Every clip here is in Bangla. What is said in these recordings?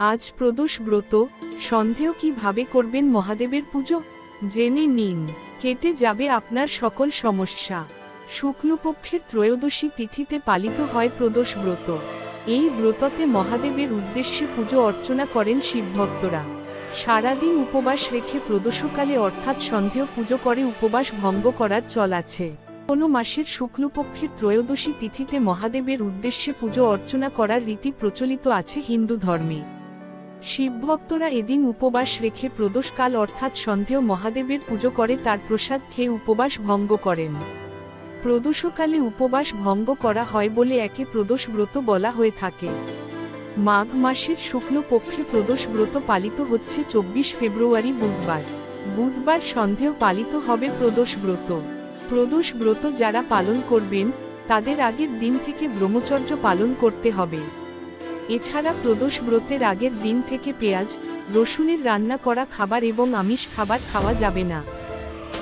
আজ প্রদোষ ব্রত, সন্দেহ কীভাবে করবেন মহাদেবের পুজো? জেনে নিন, কেটে যাবে আপনার সকল সমস্যা। শুক্লপক্ষের ত্রয়োদশী তিথিতে পালিত হয় প্রদোষ ব্রত। এই ব্রততে মহাদেবের উদ্দেশ্যে পুজো অর্চনা করেন শিবভক্তরা সারাদিন উপবাস রেখে প্রদোষকালে অর্থাৎ সন্দেহ পুজো করে উপবাস ভঙ্গ করার চল আছে। কোনো মাসের শুক্লপক্ষের ত্রয়োদশী তিথিতে মহাদেবের উদ্দেশ্যে পুজো অর্চনা করার রীতি প্রচলিত আছে হিন্দু ধর্মে। শিবভক্তরা এদিন উপবাস রেখে প্রদোষকাল অর্থাৎ সন্ধ্যেয় মহাদেবের পুজো করে তার প্রসাদ খেয়ে উপবাস ভঙ্গ করেন। প্রদোষকালে উপবাস ভঙ্গ করা হয় বলে একে প্রদোষ ব্রত বলা হয়ে থাকে। মাঘ মাসের শুক্লপক্ষে প্রদোষ ব্রত পালিত হচ্ছে চব্বিশ ফেব্রুয়ারি বুধবার। বুধবার সন্ধ্যেয় পালিত হবে প্রদোষ ব্রত প্রদোষ ব্রত যারা পালন করবেন, তাদের আগের দিন থেকে ব্রহ্মচর্য পালন করতে হবে। এছাড়া প্রদোষ ব্রতের আগের দিন থেকে পেঁয়াজ, রসুনের রান্না করা খাবার এবং আমিষ খাবার খাওয়া যাবে না।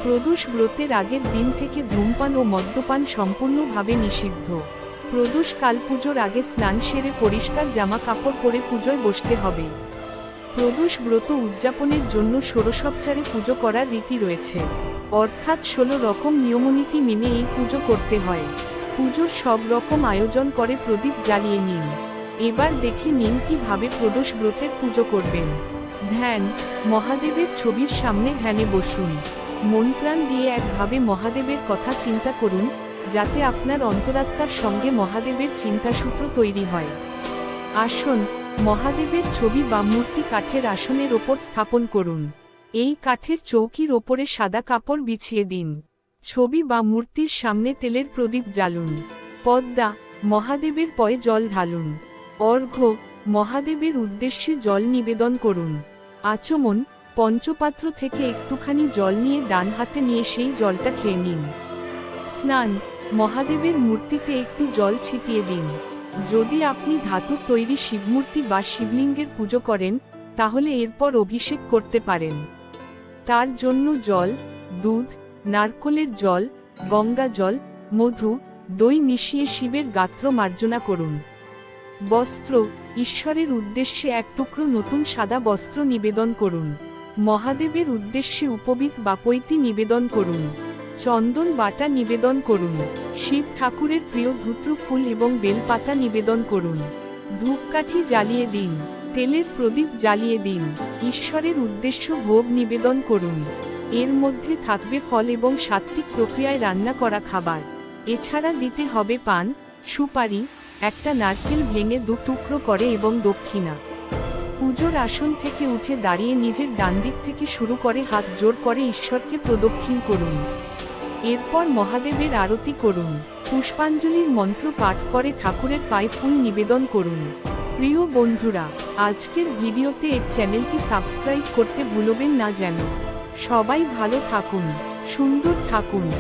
প্রদোষ ব্রতের আগের দিন থেকে ধূমপান ও মদ্যপান সম্পূর্ণভাবে নিষিদ্ধ। প্রদোষ কাল পুজোর আগে স্নান সেরে পরিষ্কার জামা কাপড় পরে পুজোয় বসতে হবে। প্রদোষ ব্রত উদযাপনের জন্য ষোড়শোপচারে পুজো করার রীতি রয়েছে। অর্থাৎ ষোলো রকম নিয়মনীতি মেনে এই পুজো করতে হয়। পুজোর সব রকম আয়োজন করে প্রদীপ জ্বালিয়ে নিন। এবার দেখে নিন কীভাবে প্রদোষ ব্রতের পুজো করবেন। ধ্যান, মহাদেবের ছবির সামনে ধ্যানে বসুন। মন প্রাণ দিয়ে একভাবে মহাদেবের কথা চিন্তা করুন, যাতে আপনার অন্তরাত্মার সঙ্গে মহাদেবের চিন্তাসূত্র তৈরি হয়। আসন, মহাদেবের ছবি বা মূর্তি কাঠের আসনের ওপর স্থাপন করুন। এই কাঠের চৌকির ওপরে সাদা কাপড় বিছিয়ে দিন। ছবি বা মূর্তির সামনে তেলের প্রদীপ জ্বালুন। পদ্মা, মহাদেবের পয়ে জল ঢালুন। অর্ঘ্য, মহাদেবের উদ্দেশ্যে জল নিবেদন করুন। আচমন, পঞ্চপাত্র থেকে একটুখানি জল নিয়ে ডান হাতে নিয়ে সেই জলটা খেয়ে নিন। স্নান, মহাদেবের মূর্তিতে একটু জল ছিটিয়ে দিন। যদি আপনি ধাতুর তৈরি শিবমূর্তি বা শিবলিঙ্গের পুজো করেন, তাহলে এরপর অভিষেক করতে পারেন। তার জন্য জল, দুধ, নারকলের জল, গঙ্গা জল, মধু, দই মিশিয়ে শিবের গাত্র মার্জনা করুন। বস্ত্র, ঈশ্বরের উদ্দেশ্যে এক টুকরো নতুন সাদা বস্ত্র নিবেদন করুন। মহাদেবের উদ্দেশ্যে উপবিত বা পৈতি নিবেদন করুন। চন্দন বাটা নিবেদন করুন। শিব ঠাকুরের প্রিয় ধূত্র, ফুল এবং বেলপাতা নিবেদন করুন। ধূপকাঠি জ্বালিয়ে দিন। তেলের প্রদীপ জ্বালিয়ে দিন। ঈশ্বরের উদ্দেশ্য ভোগ নিবেদন করুন। এর মধ্যে থাকবে ফল এবং সাত্বিক প্রক্রিয়ায় রান্না করা খাবার। এছাড়া দিতে হবে পান, সুপারি একটা নারকেল ভেঙে দু টুকরো করে এবং দক্ষিণা। পুজোর আসন থেকে উঠে দাঁড়িয়ে নিজের ডান দিক থেকে শুরু করে হাত জোর করে ঈশ্বরকে প্রদক্ষিণ করুন। এরপর মহাদেবের আরতি করুন। পুষ্পাঞ্জলির মন্ত্র পাঠ করে ঠাকুরের পায়ে ফুল নিবেদন করুন। প্রিয় বন্ধুরা, আজকের ভিডিওতে এর চ্যানেলটি সাবস্ক্রাইব করতে ভুলবেন না যেন। সবাই ভালো থাকুন, সুন্দর থাকুন।